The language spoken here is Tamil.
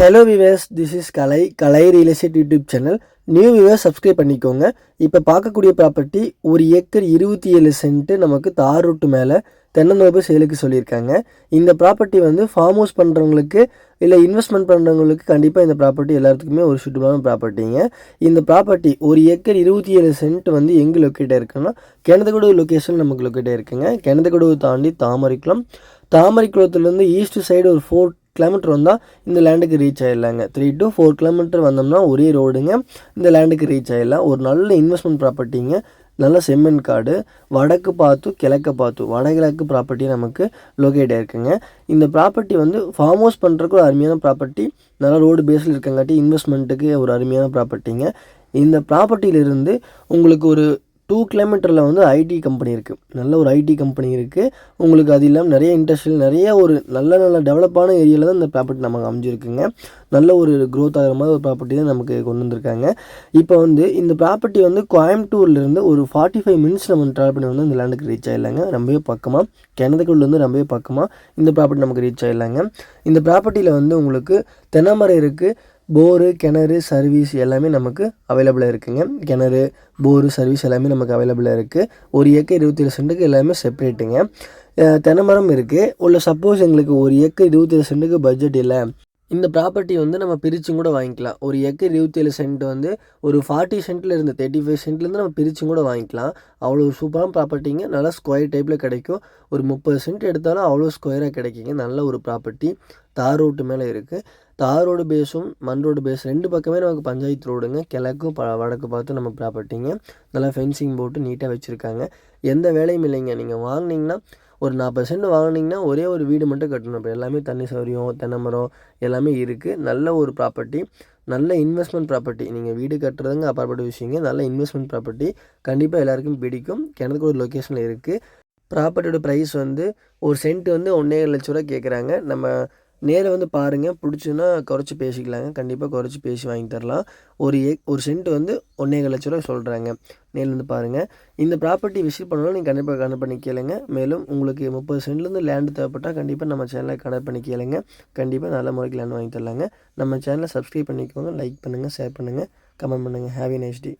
Hello viewers this is Kalai Kalai real estate YouTube channel new viewers subscribe பண்ணிக்கோங்க. இப்போ பார்க்கக்கூடிய ப்ராப்பர்ட்டி ஒரு ஏக்கர் இருபத்தி ஏழு சென்ட்டு நமக்கு தார் ரூட்டு மேலே தென்னந்தோப்பு சேலுக்கு சொல்லியிருக்காங்க. இந்த ப்ராப்பர்ட்டி வந்து ஃபார்ம் ஹவுஸ் பண்ணுறவங்களுக்கு இல்லை இன்வெஸ்ட்மெண்ட் பண்ணுறவங்களுக்கு கண்டிப்பாக இந்த ப்ராப்பர்ட்டி எல்லாத்துக்குமே ஒரு சூட்டபுளான ப்ராப்பர்ட்டிங்க இந்த ப்ராப்பர்ட்டி ஒரு ஏக்கர் இருபத்தி ஏழு சென்ட் வந்து எங்கே லொக்கேட் இருக்குன்னா கிணத்துக்கடவு லொக்கேஷன் நமக்கு லொக்கேட் இருக்குங்க கிணத்துக்கடவு தாண்டி தாமரைக்குளம். தாமரைக்குளத்துலேருந்து ஈஸ்ட் சைடு ஒரு ஃபோர் கிலோமீட்டர் வந்தால் இந்த லேண்டுக்கு ரீச் ஆகிடலாங்க த்ரீ டு ஃபோர் கிலோமீட்டர் வந்தோம்னா ஒரே ரோடுங்க இந்த லேண்டுக்கு ரீச் ஆகிடலாம் ஒரு நல்ல இன்வெஸ்ட்மெண்ட் ப்ராப்பர்ட்டிங்க நல்ல செம்மண் காடு. வடக்கு பார்த்து கிழக்க பார்த்து வடகிழக்கு ப்ராப்பர்ட்டி நமக்கு லொக்கேட் ஆயிருக்குங்க. இந்த ப்ராப்பர்ட்டி வந்து ஃபார்ம் ஹவுஸ் பண்ணுறக்கு ஒரு அருமையான ப்ராப்பர்ட்டி நல்லா ரோடு பேஸில் இருக்கங்காட்டி இன்வெஸ்ட்மெண்ட்டுக்கு ஒரு அருமையான ப்ராப்பர்ட்டிங்க இந்த ப்ராப்பர்ட்டியிலிருந்து உங்களுக்கு ஒரு டூ கிலோமீட்டரில் வந்து ஐடி கம்பெனி இருக்குது நல்ல ஒரு ஐடி கம்பெனி இருக்குது உங்களுக்கு அது இல்லாமல் நிறைய இண்டஸ்ட்ரியல் நிறைய ஒரு நல்ல நல்ல டெவலப்பான ஏரியாவில் தான் இந்த ப்ராப்பர்ட்டி நமக்கு அமைஞ்சிருக்குங்க. நல்ல ஒரு க்ரோத் ஆகிற மாதிரி ஒரு ப்ராப்பர்ட்டி தான் நமக்கு கொண்டு வந்திருக்காங்க. இப்போ வந்து இந்த ப்ராப்பர்ட்டி வந்து கோயம்புத்தூர்லேருந்து ஒரு ஃபார்ட்டி ஃபைவ் மினிட்ஸ் நம்ம ட்ராவல் பண்ணி வந்து இந்த லேண்டுக்கு ரீச் ஆகிடலாங்க ரொம்பவே பக்கமாக கிணத்துக்குள்ளேருந்து ரொம்பவே பக்கமாக இந்த ப்ராப்பர்ட்டி நமக்கு ரீச் ஆகிடலாங்க இந்த ப்ராப்பர்ட்டியில் வந்து உங்களுக்கு தென்னமரம் இருக்குது போரு கிணறு சர்வீஸ் எல்லாமே நமக்கு அவைலபிளாக இருக்குங்க. கிணறு போரு சர்வீஸ் எல்லாமே நமக்கு அவைலபிளாக இருக்குது ஒரு ஏக்கர் இருபத்தேழு சென்ட்டுக்கு எல்லாமே செப்பரேட்டுங்க தென்னைமரம் இருக்குது உள்ள சப்போஸ் எங்களுக்கு ஒரு ஏக்கர் இருபத்தேழு சென்ட்டுக்கு பட்ஜெட் இல்லை. இந்த ப்ராப்பர்ட்டி வந்து நம்ம பிரிச்சும் கூட வாங்கிக்கலாம். ஒரு ஏக்கர் இருபத்தேழு சென்ட் வந்து ஒரு ஃபார்ட்டி சென்ட்டில் இருந்து தேர்ட்டி ஃபைவ் சென்ட்லேருந்து நம்ம பிரிச்சும் கூட வாங்கிக்கலாம். அவ்வளோ சூப்பரான ப்ராப்பர்ட்டிங்க நல்லா ஸ்கொயர் டைப்பில் கிடைக்கும். ஒரு முப்பது சென்ட் எடுத்தாலும் அவ்வளோ ஸ்கொயராக கிடைக்குங்க. நல்ல ஒரு ப்ராப்பர்ட்டி தார் ரோட்டு மேலே இருக்குது தார் ரோடு பேஸும் மண் ரோடு பேஸ் ரெண்டு பக்கமே நமக்கு பஞ்சாயத்து ரோடுங்க. கிழக்கும் ப வடக்கு பார்த்து நம்ம ப்ராப்பர்ட்டிங்க நல்லா ஃபென்சிங் போட்டு நீட்டாக வச்சுருக்காங்க. எந்த வேலையும் இல்லைங்க. நீங்கள் வாங்கினீங்கன்னா ஒரு நாற்பது சென்ட் வாங்கினீங்கன்னா ஒரே ஒரு வீடு மட்டும் கட்டணும். இப்போ எல்லாமே தண்ணி சௌரியம் தென்னை மரம் எல்லாமே இருக்குது நல்ல ஒரு ப்ராப்பர்ட்டி நல்ல இன்வெஸ்ட்மெண்ட் ப்ராப்பர்ட்டி நீங்கள் வீடு கட்டுறதுங்க அப்பாற்பட்ட விஷயங்க. நல்ல இன்வெஸ்ட்மெண்ட் ப்ராப்பர்ட்டி கண்டிப்பாக எல்லாருக்கும் பிடிக்கும். கிணத்துக்கூட லொக்கேஷனில் இருக்குது ப்ராப்பர்ட்டியோட ப்ரைஸ் வந்து ஒரு சென்ட் வந்து ஒன்றே லட்ச ரூபா கேட்குறாங்க நம்ம நேரில் வந்து பாருங்கள் பிடிச்சுன்னா குறைச்சி பேசிக்கலாங்க. கண்டிப்பாக குறைச்சி பேசி வாங்கி தரலாம். ஒரு ஏ ஒரு சென்ட் வந்து ஒன்றே லட்ச ரூபா சொல்கிறாங்க நேரில் வந்து பாருங்கள் இந்த ப்ராப்பர்ட்டி விசிட் பண்ணணும் நீங்கள் கண்டிப்பாக கனெக்ட் பண்ணி கேளுங்க. மேலும் உங்களுக்கு முப்பது சென்ட்லேருந்து லேண்டு தேவைப்பட்டால் கண்டிப்பாக நம்ம சேனலை கனெக்ட் பண்ணி கேளுங்க. கண்டிப்பாக நல்ல முறைக்கு லேண்ட் வாங்கி தரலாங்க. நம்ம சேனலை சப்ஸ்கிரைப் பண்ணிக்கோங்க. லைக் பண்ணுங்கள் ஷேர் பண்ணுங்கள் கமெண்ட் பண்ணுங்கள் ஹாவி நைஸ் டே